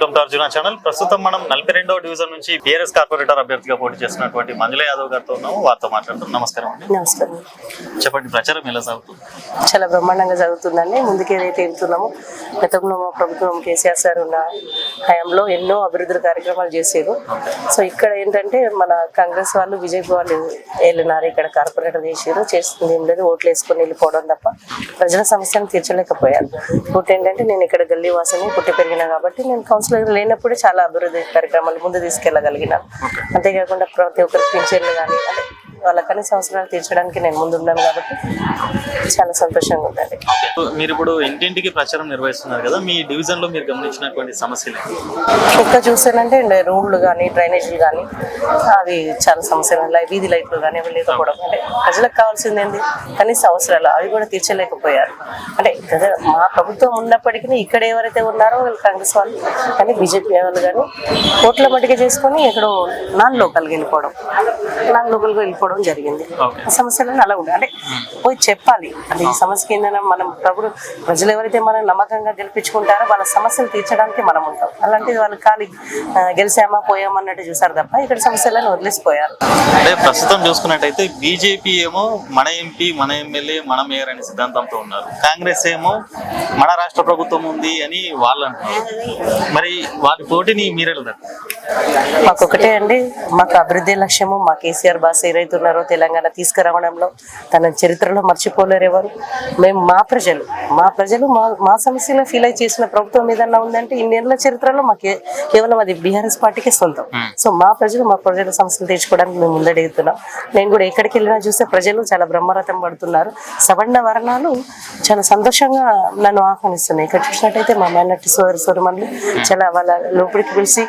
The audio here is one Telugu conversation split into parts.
Welcome to Arjuna channel. ప్రస్తుతం మనం నలభై రెండవ డివిజన్ నుంచి టీఆర్ఎస్ కార్పొరేటర్ అభ్యర్థిగా పోటీ చేస్తున్నటువంటి మంజుల యాదవ్ గారితో ఉన్నాము. వారితో మాట్లాడుతున్నాం. నమస్కారం అండి. నమస్కారం. చెప్పండి ప్రచారం ఎలా సాగుతుంది? చాలా బ్రహ్మాండంగా జరుగుతుందండి. ముందుకు ఏదైతే వెళ్తున్నామో గతంలో మా ప్రభుత్వం కేసీఆర్ సార్ ఉన్న హయాంలో ఎన్నో అభివృద్ధి కార్యక్రమాలు చేసేది సో ఇక్కడ ఏంటంటే మన కాంగ్రెస్ వాళ్ళు బీజేపీ వాళ్ళు వెళ్ళినారు ఇక్కడ కార్పొరేటర్ చేసారు చేస్తుంది ఏం లేదు. ఓట్లు వేసుకొని వెళ్ళిపోవడం తప్ప ప్రజల సమస్యను తీర్చలేకపోయారు. ఇంకోటి ఏంటంటే నేను ఇక్కడ గల్లీ వాసని పుట్టి పెరిగినా కాబట్టి నేను కౌన్సిలర్ లేనప్పుడే చాలా అభివృద్ధి కార్యక్రమాలు ముందు తీసుకెళ్ళగలిగినాను అంతేకాకుండా ప్రతి ఒక్కరికి పింఛన్లు కానీ వాళ్ళ కనీస అవసరాలు తీర్చడానికి నేను ముందున్నాను కాబట్టి చాలా సంతోషంగా ఉందండి. మీరు ఇప్పుడు ఇంటింటికి ప్రచారం నిర్వహిస్తున్నారు కదా మీ డివిజన్లో మీరు గమనించినటువంటి సమస్యలు? ఇంకా చూసానంటే రోడ్లు కానీ డ్రైనేజీలు కానీ అవి చాలా సమస్యలు. వీధి లైట్లు కానీ అవి లేకపోవడం. అంటే ప్రజలకు కావాల్సింది ఏంటి కనీస అవసరాలు. అవి కూడా తీర్చలేకపోయారు. అంటే మా ప్రభుత్వం ఉన్నప్పటికీ ఇక్కడ ఎవరైతే ఉన్నారో వాళ్ళు కాంగ్రెస్ వాళ్ళు కానీ బీజేపీ వాళ్ళు కానీ ఓట్ల మట్టిగా చేసుకొని ఎక్కడో నాన్ లోకల్కి వెళ్ళిపోవడం. నాన్ లోకల్కి వెళ్ళిపోవడం జరిగింది. Okay. ఆ సమస్యలను అలా ఉంటాయి అంటే పోయి చెప్పాలి. అంటే ఈ సమస్యకి ఏంటంటే మనం ప్రభు ప్రజలు ఎవరైతే మనం నమ్మకంగా గెలిపించుకుంటారో వాళ్ళ సమస్యలు తీర్చడానికి మనం ఉంటాం. అలాంటిది వాళ్ళు ఖాళీ గెలిచామా పోయామా అన్నట్టు చూసారు తప్ప ఇక్కడ సమస్యలను వదిలేసిపోయారు. అంటే ప్రస్తుతం చూసుకున్నట్టయితే బీజేపీ ఏమో మన ఎంపీ మన ఎమ్మెల్యే మన మేయర్ అనే సిద్ధాంతంతో ఉన్నారు. కాంగ్రెస్ ఏమో మన రాష్ట్ర ప్రభుత్వం ఉంది అని వాళ్ళు అంటున్నారు. మరి వారి పోటీని మీరే ఒకటే అండి. మాకు అభివృద్ధి లక్ష్యము. మా కేసీఆర్ బాస్ ఏదైతే ఉన్నారో తెలంగాణ తీసుకురావడంలో తన చరిత్రలో మర్చిపోలేరు ఎవరు. మేము మా ప్రజలు. మా ప్రజలు మా మా సమస్యలో ఫీల్ అయి చేసిన ప్రభుత్వం ఏదన్నా ఉందంటే ఇన్నేళ్ళ చరిత్రలో మాకు కేవలం అది బీఆర్ఎస్ పార్టీకే సొంతం. సో మా ప్రజలు మా ప్రజల సమస్యలు తీర్చుకోవడానికి మేము ముందడుగుతున్నాం. నేను కూడా ఎక్కడికి వెళ్ళినా చూస్తే ప్రజలు చాలా బ్రహ్మరథం పడుతున్నారు. సవర్ణ వర్ణాలు చాలా సంతోషంగా నన్ను ఆహ్వానిస్తున్నాయి. ఇక్కడ చూసినట్టయితే మా మేనట్టి సోదరు సోదరుమణులు చాలా వాళ్ళ లోపలికి పిలిచి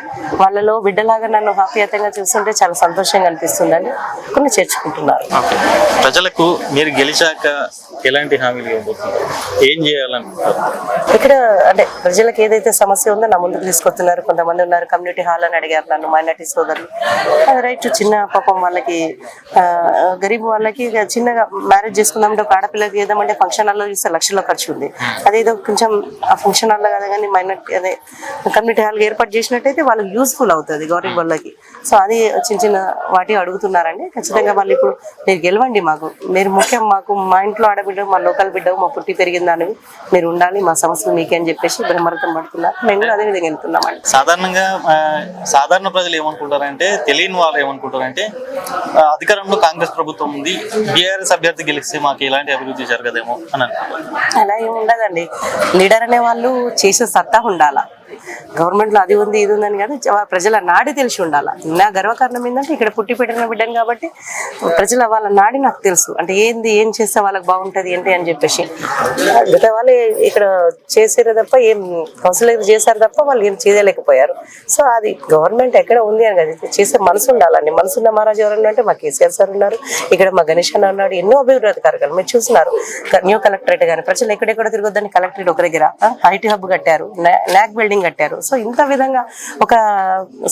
వాళ్ళలో బిడ్డలాగా నన్ను హ్యాపీయతంగా చూస్తుంటే చాలా సంతోషంగా అనిపిస్తుందండి కొన్ని చేర్చుకుంటున్నారు. ప్రజలకు మీరు గెలిచాక ఎలాంటి హామీలు ఇవ్వబోతున్నారు? ఏం చేయాలనుకుంటారు ఇక్కడ అంటే ప్రజలకు ఏదైతే సమస్య ఉందో నా ముందుకు తీసుకొస్తున్నారు. కొంతమంది ఉన్నారు కమ్యూనిటీ హాల్ అని అడిగారు నన్ను మైనార్టీ సోదరులు. అది రైట్ చిన్న పాపం వాళ్ళకి గరీబ్ వాళ్ళకి చిన్నగా మ్యారేజ్ చేసుకుందామంటే ఒక ఆడపిల్లకి ఏదామంటే ఫంక్షన్ హాల్లో చూస్తే లక్షల ఖర్చు ఉంది. అదేదో కొంచెం ఆ ఫంక్షన్ హాల్లో కదా కానీ మైనార్టీ అదే కమ్యూనిటీ హాల్ ఏర్పాటు చేసినట్టయితే వాళ్ళకి యూస్ఫుల్ అవుతుంది గవర్నమెంట్ వాళ్ళకి సో అది చిన్న చిన్న వాటి అడుగుతున్నారండి. ఖచ్చితంగా వాళ్ళు ఇప్పుడు మీరు గెలవండి మాకు. మీరు ముఖ్యం మాకు మా ఇంట్లో ఆడబిడ్డ మా లోకల్ బిడ్డ మా పుట్టి పెరిగిన దానివి మీరు ఉండాలి మా సమస్యలు మీకే అని చెప్పేసి బ్రహ్మరథం పడుతున్నారు మేము కూడా అదే విధంగా వెళ్తున్నామండి. సాధారణంగా సాధారణ ప్రజలు ఏమనుకుంటారంటే తెలియని వాళ్ళు ఏమనుకుంటారంటే అధికారంలో కాంగ్రెస్ ప్రభుత్వం ఉంది బీఆర్ఎస్ అభ్యర్థి గెలిస్తే మాకు ఎలాంటి అభివృద్ధి జరగదేమో అని అనుకుంటారు. అలా ఏమి ఉండదండి. లీడర్ అనే వాళ్ళు చేసే సత్తా ఉండాలా? గవర్నమెంట్లో అది ఉంది ఇది ఉందని కాదు ప్రజల నాడి తెలిసి ఉండాలి. నా గర్వకారణం ఏంటంటే ఇక్కడ పుట్టి పెట్టిన బిడ్డను కాబట్టి ప్రజల వాళ్ళ నాడి నాకు తెలుసు. అంటే ఏంది ఏం చేస్తే వాళ్ళకి బాగుంటది ఏంటి అని చెప్పేసి. మిగతా వాళ్ళు ఇక్కడ చేసారు తప్ప ఏం కౌన్సిలింగ్ చేశారు తప్ప వాళ్ళు ఏం చేయలేకపోయారు. సో అది గవర్నమెంట్ ఎక్కడ ఉంది అని కదా చేసే మనసు ఉండాలండి. మనసు ఉన్న మహారాజు ఎవరన్నా అంటే మా కేసీఆర్ సార్ ఉన్నారు. ఇక్కడ మా గణేష్ అన్న ఉన్నాడు. ఎన్నో అభివృద్ధి కార్యక్రమాలు మీరు చూస్తున్నారు. న్యూ కలెక్టరేట్ కానీ ప్రజలు ఎక్కడెక్కడ తిరగొద్దని కలెక్టరేట్ ఒక దగ్గర ఐటీ హబ్ కట్టారు నాక్ బిల్డింగ్ కట్టారు. సో ఇంత విధంగా ఒక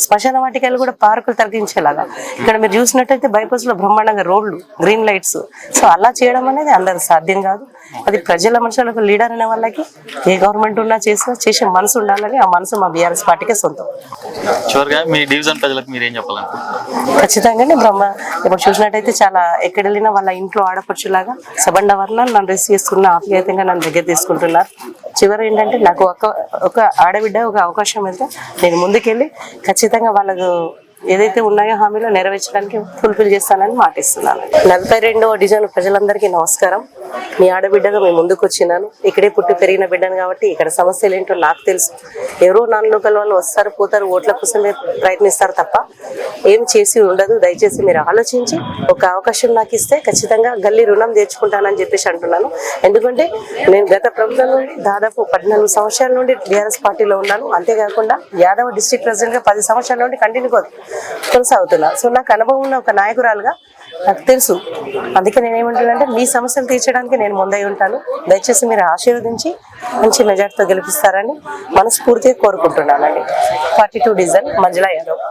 శ్మశాన వాటికలు కూడా పార్కులు తగ్గించేలాగా. ఇక్కడ మీరు చూసినట్టయితే బైపాస్లో బ్రహ్మాండంగా రోడ్లు గ్రీన్ లైట్స్. సో అలా చేయడం అనేది అందరు సాధ్యం కాదు. అది ప్రజల మనుషులకు లీడర్ అనే వాళ్ళకి ఏ గవర్నమెంట్ ఉన్నా చేసినా చేసే మనసు ఉండాలని ఆ మనసు మా బీఆర్ఎస్ పార్టీకే సొంతం. చివరిగా మీ డివిజన్ ప్రజలకు మీరు ఏం చెప్పాలనుకుంటున్నారు? ఖచ్చితంగానే బ్రహ్మ. ఇప్పుడు చూసినట్టయితే చాలా ఎక్కడ వెళ్ళినా వాళ్ళ ఇంట్లో ఆడపడుచులాగా సబండ వర్ణాలు నన్ను రిసీవ్ చేసుకున్న ఆప్యాయతంగా నన్ను దగ్గర తీసుకుంటున్నారు. చివరి ఏంటంటే నాకు ఒక ఒక ఆడబిడ్డ ఒక అవకాశం వెళ్తే నేను ముందుకెళ్ళి ఖచ్చితంగా వాళ్ళకు ఏదైతే ఉన్నాయో హామీలో నెరవేర్చడానికి ఫుల్ఫిల్ చేస్తానని మాటిస్తున్నాను. నలభై రెండవ డిజైన్ ప్రజలందరికీ నమస్కారం. మీ ఆడబిడ్డగా మేము ముందుకు వచ్చినాను. ఇక్కడే పుట్టి పెరిగిన బిడ్డను కాబట్టి ఇక్కడ సమస్యలు ఏంటో నాకు తెలుసు. ఎవరో నాన్ లోకల్ వాళ్ళు వస్తారు పోతారు ఓట్ల కోసమే ప్రయత్నిస్తారు తప్ప ఏం చేసి ఉండదు. దయచేసి మీరు ఆలోచించి ఒక అవకాశం నాకు ఇస్తే ఖచ్చితంగా గల్లీ రుణం తీర్చుకుంటానని చెప్పేసి అంటున్నాను. ఎందుకంటే నేను గత ప్రభుత్వం నుండి దాదాపు పద్నాలుగు సంవత్సరాల నుండి టీఆర్ఎస్ పార్టీలో ఉన్నాను. అంతేకాకుండా యాదవ్ డిస్టిక్ ప్రెసిడెంట్గా పది సంవత్సరాల నుండి కంటిన్యూ కొనసాగుతున్నా సో నాకు అనుభవం ఉన్న ఒక నాయకురాలుగా నాకు తెలుసు. అందుకే నేనేమంటున్నానంటే మీ సమస్యలు తీర్చడానికి నేను ముందై ఉంటాను. దయచేసి మీరు ఆశీర్వదించి మంచి మెజార్టీతో గెలిపిస్తారని మనస్ఫూర్తిగా కోరుకుంటున్నానండి. Forty two design Manjula Yadav.